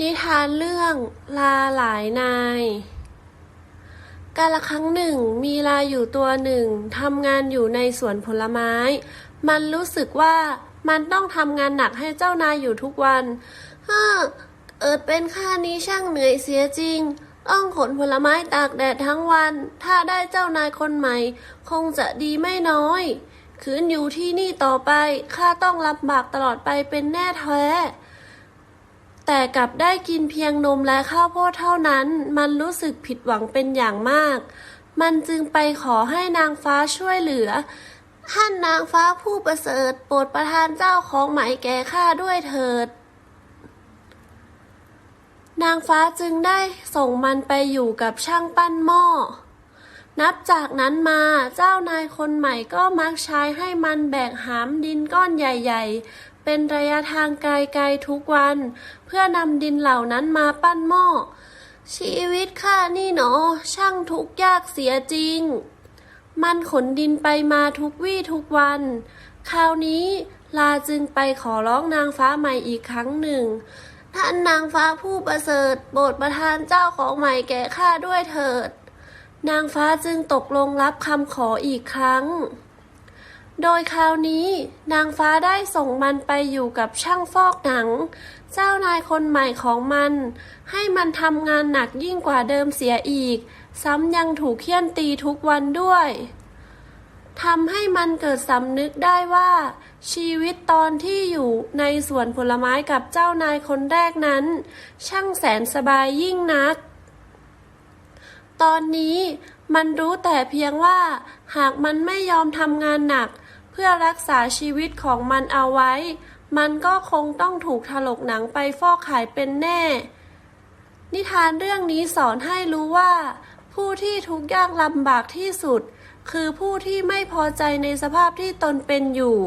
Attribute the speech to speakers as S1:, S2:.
S1: นิทานเรื่องลาหลายนาย กาละครั้งหนึ่งมีลาอยู่ตัวหนึ่งทำงานอยู่ในสวนผลไม้ มันรู้สึกว่ามันต้องทำงานหนักให้เจ้านายอยู่ทุกวันฮ่าเอิดเป็นข้านี้ช่างเหนื่อยเสียจริง ต้องขนผลไม้ตากแดดทั้งวัน ถ้าได้เจ้านายคนใหม่ คงจะดีไม่น้อย คืนอยู่ที่นี่ต่อไปข้าต้องลำบากตลอดไปเป็นแน่แท้ แต่กลับได้กินเพียงนมและข้าวโพดเท่านั้น มันรู้สึกผิดหวังเป็นอย่างมาก มันจึงไปขอให้นางฟ้าช่วยเหลือ ท่านนางฟ้าผู้ประเสริฐโปรดประทานเจ้าของไหมแก่ข้าด้วยเถิด นางฟ้าจึงได้ส่งมันไปอยู่กับช่างปั้นหม้อ นับจากนั้นมาเจ้านายคนใหม่ก็มักใช้ให้มันแบกหามดินก้อนใหญ่ ๆ เป็นระยะทางไกลๆทุกวัน เพื่อนำดินเหล่านั้นมาปั้นหม้อ ชีวิตข้านี่หนอ ช่างทุกข์ยากเสียจริง มันขนดินไปมาทุกวี่ทุกวัน คราวนี้ลาจึงไปขอร้องนางฟ้าใหม่อีกครั้งหนึ่ง ท่านนางฟ้าผู้ประเสริฐโปรดประทานเจ้าของใหม่แก่ข้าด้วยเถิด นางฟ้าจึงตกลงรับคำขออีกครั้ง โดยคราวนี้นางฟ้าได้ส่งมันไปอยู่กับช่างฟอกหนัง เจ้านายคนใหม่ของมัน ให้มันทำงานหนักยิ่งกว่าเดิมเสียอีก ซ้ำยังถูกเคี่ยนตีทุกวันด้วยทำให้มันเกิดสำนึกได้ว่า ชีวิตตอนที่อยู่ในสวนผลไม้กับเจ้านายคนแรกนั้น ช่างแสนสบายยิ่งนัก ตอนนี้มันรู้แต่เพียงว่า หากมันไม่ยอมทำงานหนัก พื่อรักษาชีวิตของมันเอาไว้ มันก็คงต้องถูกถลกหนังไปฟอกขายเป็นแน่ นิทานเรื่องนี้สอนให้รู้ว่า ผู้ที่ทุกข์ยากลำบากที่สุด คือผู้ที่ไม่พอใจในสภาพที่ตนเป็นอยู่